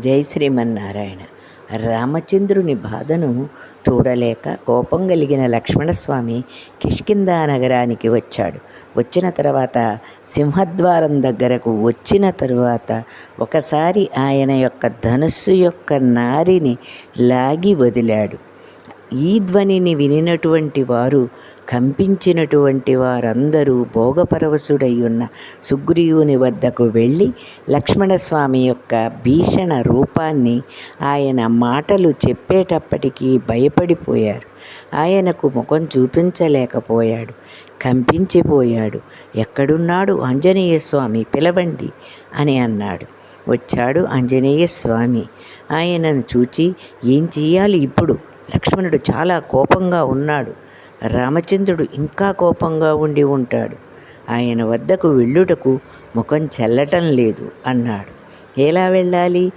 జై శ్రీమన్నారాయణ. రామచంద్రుని బాధను చూడలేక కోపం కలిగిన లక్ష్మణస్వామి కిష్కిందా నగరానికి వచ్చాడు. వచ్చిన తర్వాత సింహద్వారం దగ్గరకు వచ్చిన తరువాత ఒకసారి ఆయన యొక్క ధనుస్సు యొక్క నారిని లాగి వదిలాడు. ఈ ధ్వనిని వినినటువంటి వారు కంపించినటువంటి వారందరూ భోగపరవశుడై ఉన్న సుగ్రీవుని వద్దకు వెళ్ళి లక్ష్మణస్వామి యొక్క భీషణ రూపాన్ని ఆయన మాటలు చెప్పేటప్పటికీ భయపడిపోయారు. ఆయనకు ముఖం చూపించలేకపోయాడు. కంపించిపోయాడు. ఎక్కడున్నాడు ఆంజనేయ స్వామి పిలవండి అని అన్నాడు. వచ్చాడు ఆంజనేయ స్వామి ఆయనను చూచి ఏం చేయాలి ఇప్పుడు? లక్ష్మణుడు చాలా కోపంగా ఉన్నాడు. రామచంద్రుడు ఇంకా కోపంగా ఉండి ఉంటాడు. ఆయన వద్దకు వెళ్ళుటకు ముఖం చెల్లటం లేదు అన్నాడు. ఎలా వెళ్ళాలి?